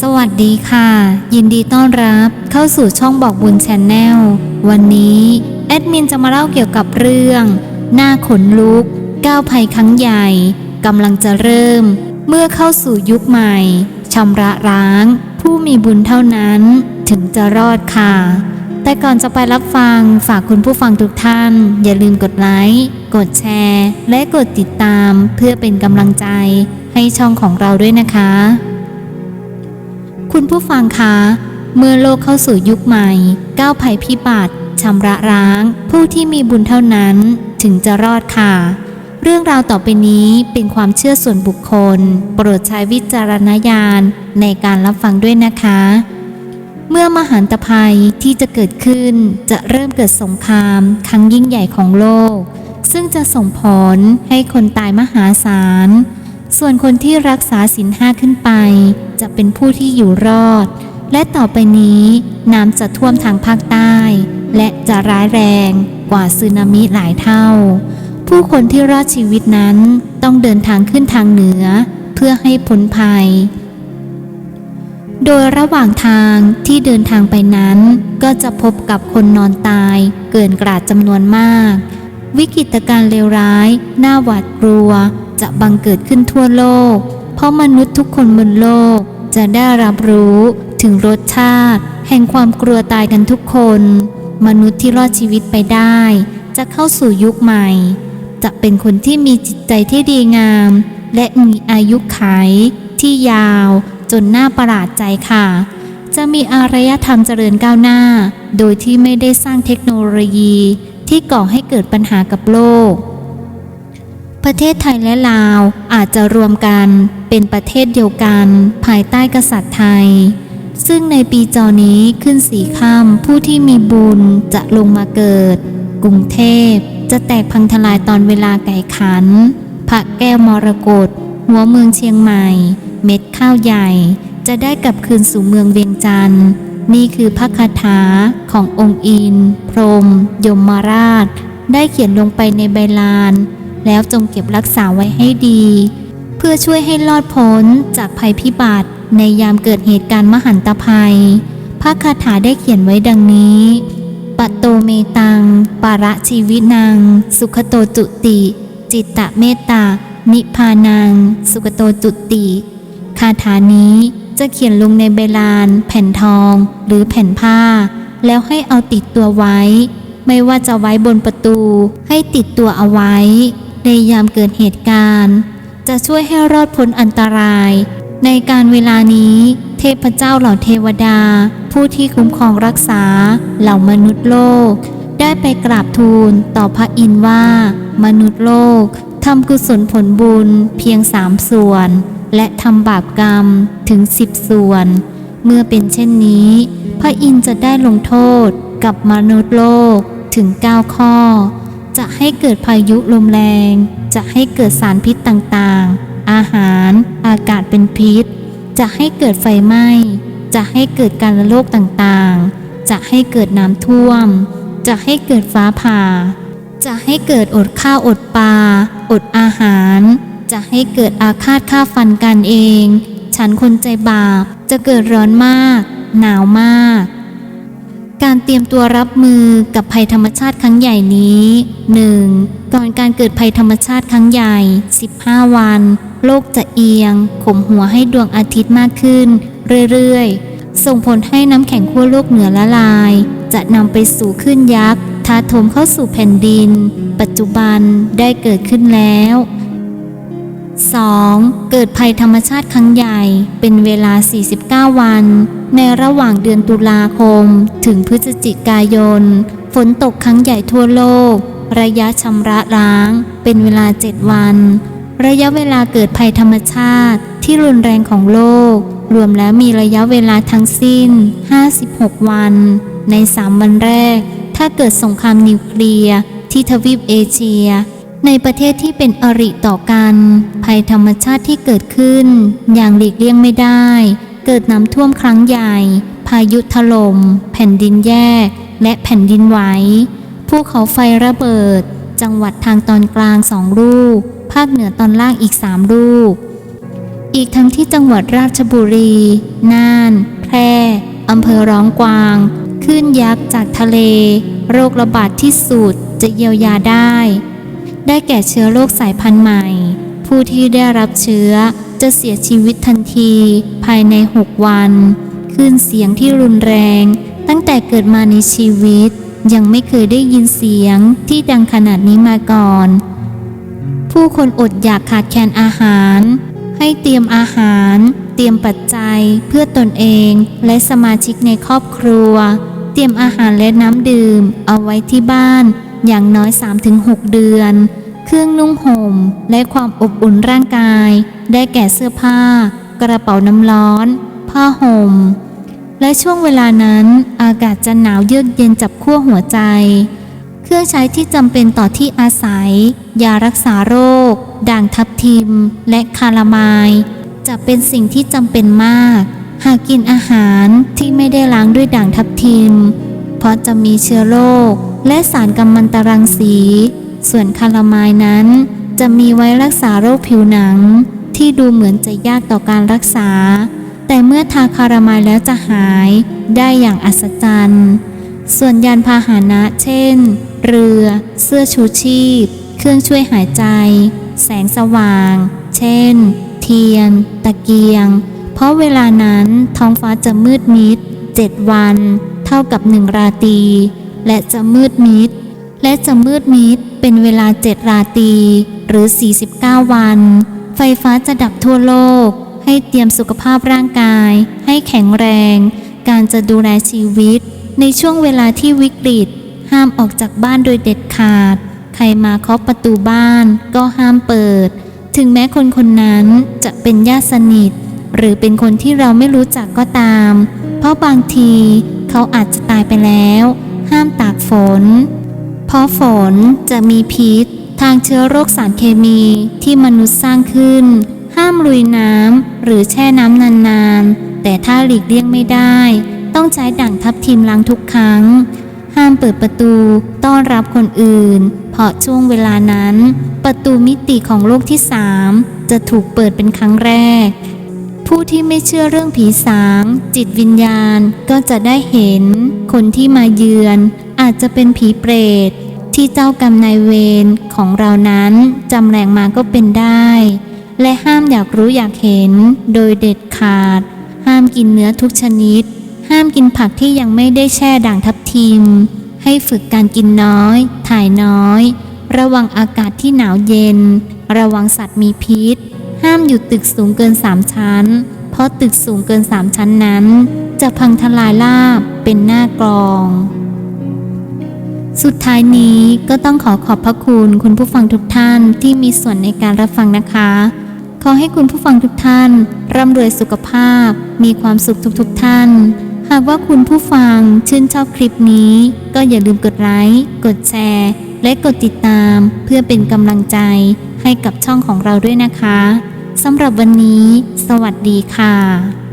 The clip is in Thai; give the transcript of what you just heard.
สวัสดีค่ะ ยินดีต้อนรับเข้าสู่ช่องบอกบุญแชนแนลวันนี้แอดมินจะมาเล่าเกี่ยวกับเรื่อง หน้าขนลุก ก้าวภัยครั้งใหญ่กำลังจะเริ่ม เมื่อเข้าสู่ยุคใหม่ชำระล้าง ผู้มีบุญเท่านั้นถึงจะรอดค่ะ แต่ก่อนจะไปรับฟังฝากคุณผู้ฟังทุกท่าน อย่าลืมกดไลค์กดแชร์ และกดติดตามเพื่อเป็นกำลังใจให้ช่องของเราด้วยนะคะ คุณผู้ฟังคะ เมื่อโลกเข้าสู่ยุคใหม่ ก้าวภัยพิบัติชำระล้าง ผู้ที่มีบุญเท่านั้นถึงจะรอดค่ะ เรื่องราวต่อไปนี้เป็นความเชื่อส่วนบุคคล โปรดใช้วิจารณญาณในการรับฟังด้วยนะคะ เมื่อมหันตภัยที่จะเกิดขึ้นจะเริ่มเกิดสงคราม ครั้งยิ่งใหญ่ของโลก ซึ่งจะส่งผลให้คนตายมหาศาล ส่วนคนที่รักษาศีลห้าขึ้นไป จะเป็นผู้ที่อยู่รอด และต่อไปนี้น้ำจะท่วมทางภาคใต้ และจะร้ายแรงกว่าสึนามิหลายเท่า ผู้คนที่รอดชีวิตนั้นต้องเดินทางขึ้นทางเหนือ เพื่อให้พ้นภัย โดยระหว่างทางที่เดินทางไปนั้น ก็จะพบกับคนนอนตายเกินกราดจำนวนมาก วิกฤตการณ์เลวร้าย น่าหวาดกลัว จะบังเกิดขึ้นทั่วโลก เพราะมนุษย์ทุกคนบนโลกจะได้รับรู้ถึงรสชาติ แห่งความกลัวตายกันทุกคน มนุษย์ที่รอดชีวิตไปได้ จะเข้าสู่ยุคใหม่ จะเป็นคนที่มีจิตใจที่ดีงาม และมีอายุขัยที่ยาวจนน่าประหลาดใจค่ะ จะมีอารยธรรมเจริญก้าวหน้า โดยที่ไม่ได้สร้างเทคโนโลยีที่ก่อให้เกิดปัญหากับโลก ประเทศไทยและลาวอาจจะรวมกันเป็นประเทศเดียวกันภายใต้กษัตริย์ไทย ซึ่งในปีจอนี้ขึ้นสีข้ามผู้ที่มีบุญจะลงมาเกิด กรุงเทพจะแตกพังทลายตอนเวลาไก่ขัน พระแก้วมรกตหัวเมืองเชียงใหม่ เม็ดข้าวใหญ่ จะได้กลับคืนสู่เมืองเวียงจันทร์นี่คือพระคาถาขององค์อิน พรม ยมมาราช ได้เขียนลงไปในใบลาน แล้วจงเก็บรักษาไว้ให้ดี เพื่อช่วยให้รอดพ้นจากภัยพิบัติในยามเกิดเหตุการณ์มหันตภัย พระคาถาได้เขียนไว้ดังนี้ปะโตเมตัง ปาระชีวินัง สุขโตจุติ จิตตะเมตตา นิพานัง สุขโตจุติ คาถานี้จะเขียนลงในใบลาน แผ่นทอง หรือแผ่นผ้า แล้วให้เอาติดตัวไว้ ไม่ว่าจะไว้บนประตูให้ติดตัวเอาไว้ ในยามเกิดเหตุการณ์ จะช่วยให้รอดพ้นอันตราย ในการเวลานี้เทพเจ้าเหล่าเทวดา ผู้ที่คุ้มครองรักษาเหล่ามนุษย์โลก ได้ไปกราบทูลต่อพระอินทร์ว่า มนุษย์โลกทำกุศลผลบุญเพียงสามส่วน และทำบาปกรรมถึงสิบส่วน เมื่อเป็นเช่นนี้ พระอินทร์จะได้ลงโทษกับมนุษย์โลกถึง 9 ข้อ จะให้เกิดพายุลมแรง จะให้เกิดสารพิษต่างๆ อาหาร อากาศเป็นพิษ จะให้เกิดไฟไหม้ จะให้เกิดการระโรคต่างๆ จะให้เกิดน้ำท่วม จะให้เกิดฟ้าผ่า จะให้เกิดอดข้าวอดปลา อดอาหาร จะให้เกิดอาฆาตฆ่าฟันกันเอง ฉันคนใจบาป จะเกิดร้อนมาก หนาวมาก การเตรียมตัวรับมือกับภัยธรรมชาติครั้งใหญ่นี้ 1. ก่อนการเกิดภัยธรรมชาติครั้งใหญ่ 15 วัน โลกจะเอียงข่มหัวให้ดวงอาทิตย์มากขึ้น เรื่อยๆ ส่งผลให้น้ำแข็งขั้วโลกเหนือละลาย จะนำไปสู่คลื่นยักษ์ถาโถมเข้าสู่แผ่นดิน ปัจจุบันได้เกิดขึ้นแล้ว 2. เกิดภัยธรรมชาติครั้งใหญ่ เป็นเวลา 49 วัน ในระหว่างเดือนตุลาคม ถึงพฤศจิกายน ฝนตกครั้งใหญ่ทั่วโลก ระยะชำระล้าง เป็นเวลา 7 วัน ระยะเวลาเกิดภัยธรรมชาติที่รุนแรงของโลก รวมแล้วมีระยะเวลาทั้งสิ้น 56 วัน ใน 3 วันแรก ถ้าเกิดสงครามนิวเคลียร์ที่ทวีปเอเชีย ในประเทศที่เป็นอริต่อกัน ภัยธรรมชาติที่เกิดขึ้น อย่างหลีกเลี่ยงไม่ได้ เกิดน้ำท่วมครั้งใหญ่ พายุถลม่มแผ่นดินแยก และแผ่นดินไหวภูเขาไฟระเบิด จังหวัดทางตอนกลางสองลูก ภาคเหนือตอนล่างอีกสามลูก อีกทั้งที่จังหวัดราชบุรี น่าน แพร่อำเภอร้องกวางขึ้นยักษ์จากทะเล โรคระบาดที่สุดจะเยียวยาได้ ได้แก่เชื้อโรคสายพันธุ์ใหม่ ผู้ที่ได้รับเชื้อจะเสียชีวิตทันทีภายใน 6 วันคลื่นเสียงที่รุนแรง ตั้งแต่เกิดมาในชีวิต ยังไม่เคยได้ยินเสียงที่ดังขนาดนี้มาก่อน ผู้คนอดอยากขาดแคลนอาหาร ให้เตรียมอาหาร เตรียมปัจจัยเพื่อตนเองและสมาชิกในครอบครัว เตรียมอาหารและน้ำดื่มเอาไว้ที่บ้าน อย่างน้อย 3-6 เดือน เครื่องนุ่งห่ม และความอบอุ่นร่างกาย ได้แก่เสื้อผ้า กระเป๋าน้ำร้อน ผ้าห่ม และช่วงเวลานั้นอากาศจะหนาวเยือกเย็นจับขั้วหัวใจ เครื่องใช้ที่จำเป็นต่อที่อาศัย ยารักษาโรค ด่างทับทิม และคาลามายจะเป็นสิ่งที่จำเป็นมาก หากกินอาหารที่ไม่ได้ล้างด้วยด่างทับทิม เพราะจะมีเชื้อโรค และสารกัมมันตรังสี ส่วนคาลามายนั้นจะมีไว้รักษาโรคผิวหนัง ที่ดูเหมือนจะยากต่อการรักษา แต่เมื่อทาคารามายแล้วจะหายได้อย่างอัศจรรย์ ส่วนยานพาหนะเช่น เรือ เสื้อชูชีพ เครื่องช่วยหายใจ แสงสว่าง เช่น เทียน ตะเกียง เพราะเวลานั้นท้องฟ้าจะมืดมิดเจ็ดวัน เท่ากับหนึ่งราตรี และจะมืดมิด และจะมืดมิดเป็นเวลาเจ็ดราตรีหรือ 49 วัน ไฟฟ้าจะดับทั่วโลก ให้เตรียมสุขภาพร่างกาย ให้แข็งแรง การจะดูแลชีวิต ในช่วงเวลาที่วิกฤต ห้ามออกจากบ้านโดยเด็ดขาด ใครมาเคาะประตูบ้านก็ห้ามเปิด ถึงแม้คนคนนั้นจะเป็นญาติสนิท หรือเป็นคนที่เราไม่รู้จักก็ตาม เพราะบางทีเขาอาจจะตายไปแล้ว ห้ามตากฝน เพราะฝนจะมีพิษ ทางเชื้อโรคสารเคมีที่มนุษย์สร้างขึ้น ห้ามลุยน้ำหรือแช่น้ำนานๆ แต่ถ้าหลีกเลี่ยงไม่ได้ ต้องใช้ด่างทับทิมล้างทุกครั้ง ห้ามเปิดประตูต้อนรับคนอื่น เพราะช่วงเวลานั้น ประตูมิติของโลกที่สามจะถูกเปิดเป็นครั้งแรกผู้ที่ไม่เชื่อเรื่องผีสาง จิตวิญญาณก็จะได้เห็น คนที่มาเยือน อาจจะเป็นผีเปรต ที่เจ้ากรรมนายเวรของเรานั้นจำแรงมาก็เป็นได้ และห้ามอยากรู้อยากเห็น โดยเด็ดขาด ห้ามกินเนื้อทุกชนิด ห้ามกินผักที่ยังไม่ได้แช่ด่างทับทิม ให้ฝึกการกินน้อย ถ่ายน้อย ระวังอากาศที่หนาวเย็น ระวังสัตว์มีพิษ ห้ามอยู่ตึกสูงเกิน3ชั้น เพราะตึกสูงเกิน3ชั้นนั้น จะพังทลายราบเป็นหน้ากลอง สุดท้ายนี้ก็ต้องขอขอบพระคุณคุณผู้ฟังทุกท่านที่มีส่วนในการรับฟังนะคะ ขอให้คุณผู้ฟังทุกท่าน ร่ำรวยสุขภาพ มีความสุขทุกๆทท่าน หากว่าคุณผู้ฟังชื่นชอบคลิปนี้ ก็อย่าลืมกดไลค์กดแชร์ และกดติดตามเพื่อเป็นกำลังใจให้กับช่องของเราด้วยนะคะสำหรับวันนี้ สวัสดีค่ะ